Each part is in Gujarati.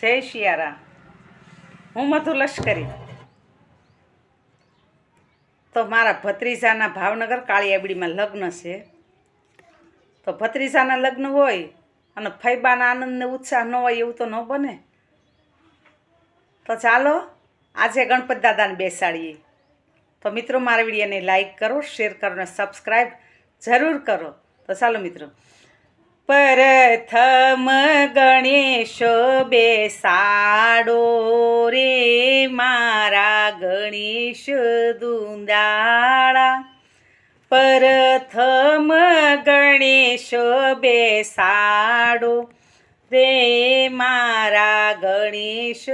જય શિયારામ. હું મધુ લશ્કરી. તો મારા ભત્રીજાના ભાવનગર કાળિયાબડીમાં લગ્ન છે. તો ભત્રીજાના લગ્ન હોય અને ફૈબાના આનંદને ઉત્સાહ ન હોય એવું તો ન બને. તો ચાલો, આજે ગણપત દાદાને બેસાડીએ. તો મિત્રો, મારા વિડીયોને લાઈક કરો, શેર કરો અને સબસ્ક્રાઈબ જરૂર કરો. તો ચાલો મિત્રો પ્રથમ ગણેશો બેસાડો રે મારા ગણેશ દુંદાળા. પ્રથમ ગણેશ બેસાડો રે મારા ગણેશ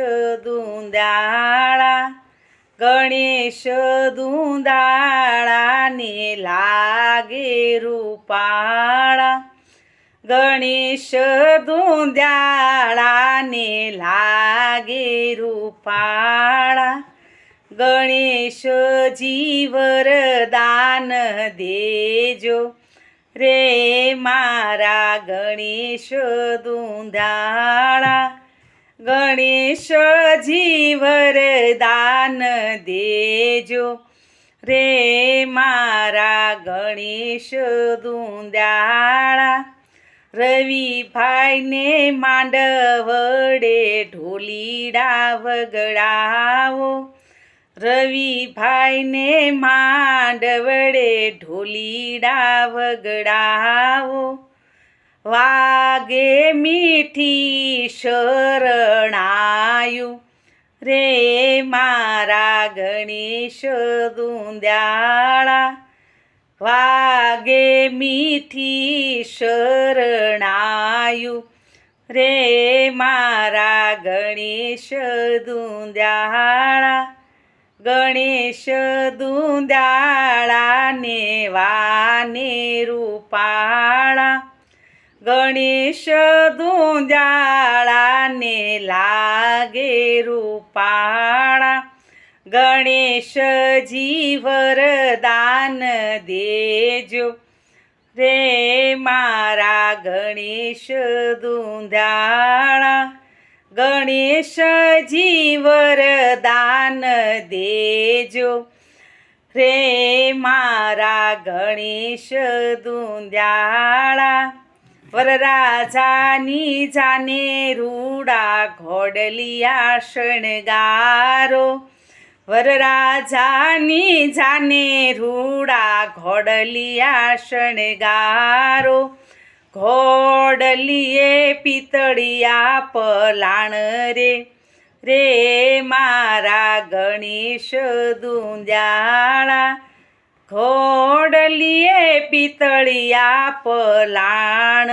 દુંદાળા. ગણેશ દુંદાળાને લાગે રૂપાળા. ગણેશ દુંદાળાને લાગે રૂપાળા. ગણેશ જીવરદાન દેજો. રે મારા ગણેશ દુંદાળા ગણેશ જીવરદાન દેજો. રે મારા ગણેશ દુંદાળા રવિભાઈને માંડવડે ઢોલીડા વગડાવો રવિભાઈને માંડવડે ઢોલીડા વગડાવો વાગે મીઠી શરણાયું. રે મારા ગણેશ દુંદાળા વાગે મીઠી શરણાયું. રે મારા ગણેશ દુંદાળા ગણેશ દુંદાળાને વાને રૂપાળા. ગણેશ દુંદાળાને લાગે રૂપાળા. ગણેશ જીવર દાન દેજો રે મારા ગણેશ દુંદાળા ગણેશ જીવર દાન દેજો રે મારા ગણેશ દુંદાળા વરરાજાની જાને રૂડા ઘોડલિયા શણગારો વરરાજાની જાને રૂડા ઘોડલિયા શણગારો ઘોડલીએ પિતળિયા પલાણ રે રે મારા ગણેશ દુંજાળા ઘોડલીએ પિતળિયા પલાણ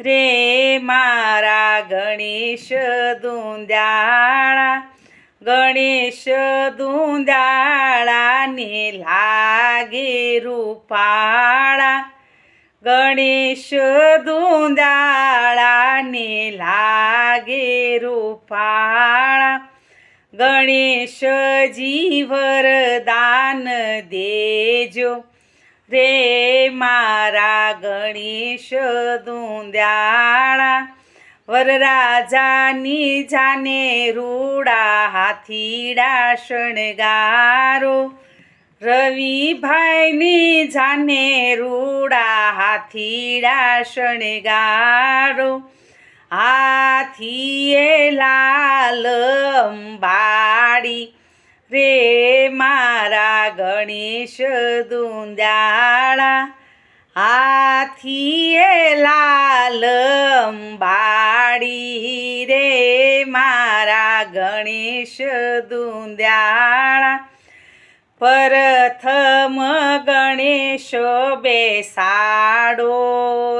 રે મારા ગણેશ દુંદાળા ગણેશ દુંદાળાને લાગે રૂપાળા. ગણેશ દુંદાળાને લાગે રૂપાળા. ગણેશ જીવર દાન દેજો. રે મારા ગણેશ દુંદાળા वरराजानी जाने रूडा हाथीडा शणगारो रवी भाईनी जाने रूडा हाथीडा शणगारो हाथीये लाल बाडी रे मारा गणेश दुंद्याळा. हाथीये लाल ગણેશ દુંદ્યાળા, પ્રથમ ગણેશ બેસાડો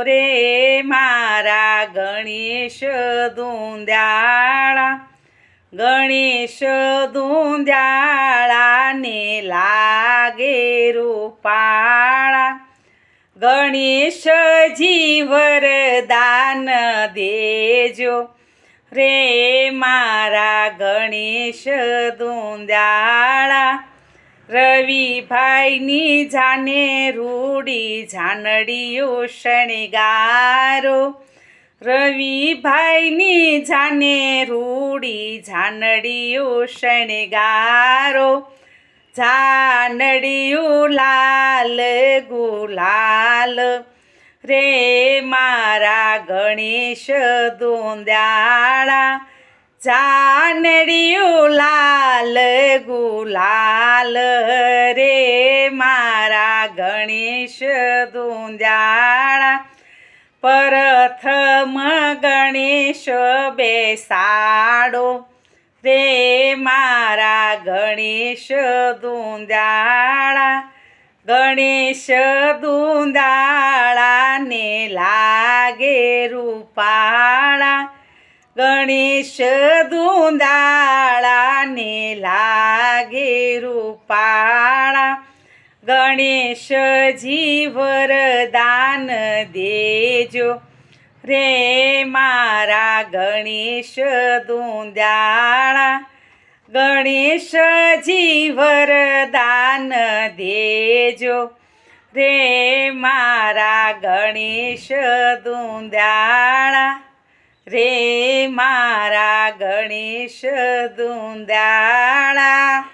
રે મારા ગણેશ દુંદ્યાળા. ગણેશ દુંદ્યાળાને લાગે રૂપાળા. ગણેશ જીવર रे मारा गणेश दोंद्याळा. रवी भाईनी झाने झानडी झानडियो शणगारो रवी भाईनी झाने रूढी झानडियो शणगारो झानडियो लाल गुलाल. રે મારા ગણેશ દોંદ્યાળા જાનડિયું લાલ ગુલાલ રે મારા ગણેશ દોંદ્યાળા પ્રથમ ગણેશ બેસાડો રે મારા ગણેશ દુંદાળા ગણેશ દુંદાળાને લાગે રૂપાળા. ગણેશ દુંદાળાને લાગે રૂપાળા. ગણેશ જીવરદાન દેજો. રે મારા ગણેશ દુંદાળા. ગણેશજી વરદાન દેજો. રે મારા ગણેશ દુંદાળા રે મારા ગણેશ દુંદાળા.